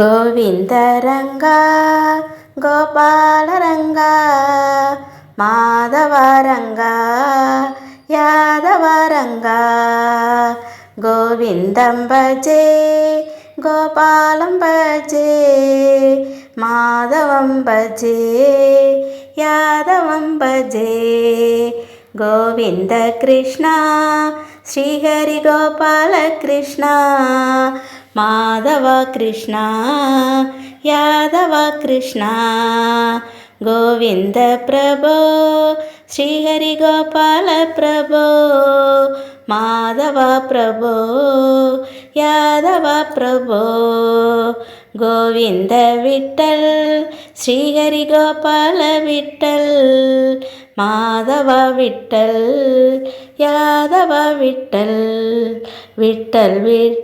గోవిందరంగా గోపాలరంగా మాధవరంగా యాదవరంగా. గోవిందం భజే గోపాలం భజే మాధవం భజే యాదవం భజే. గోవింద కృష్ణ శ్రీహరి గోపాల மாதவ கிருஷ்ணா யாதவ கிருஷ்ணா கோவிந்த பிரபோ ஸ்ரீஹரி கோபால பிரபோ மாதவ பிரபோ யாதவ பிரபோ கோவிந்த விட்டல் ஸ்ரீஹரி கோபால விட்டல் மாதவ விட்டல் யாதவ விட்டல் விட்டல் விட்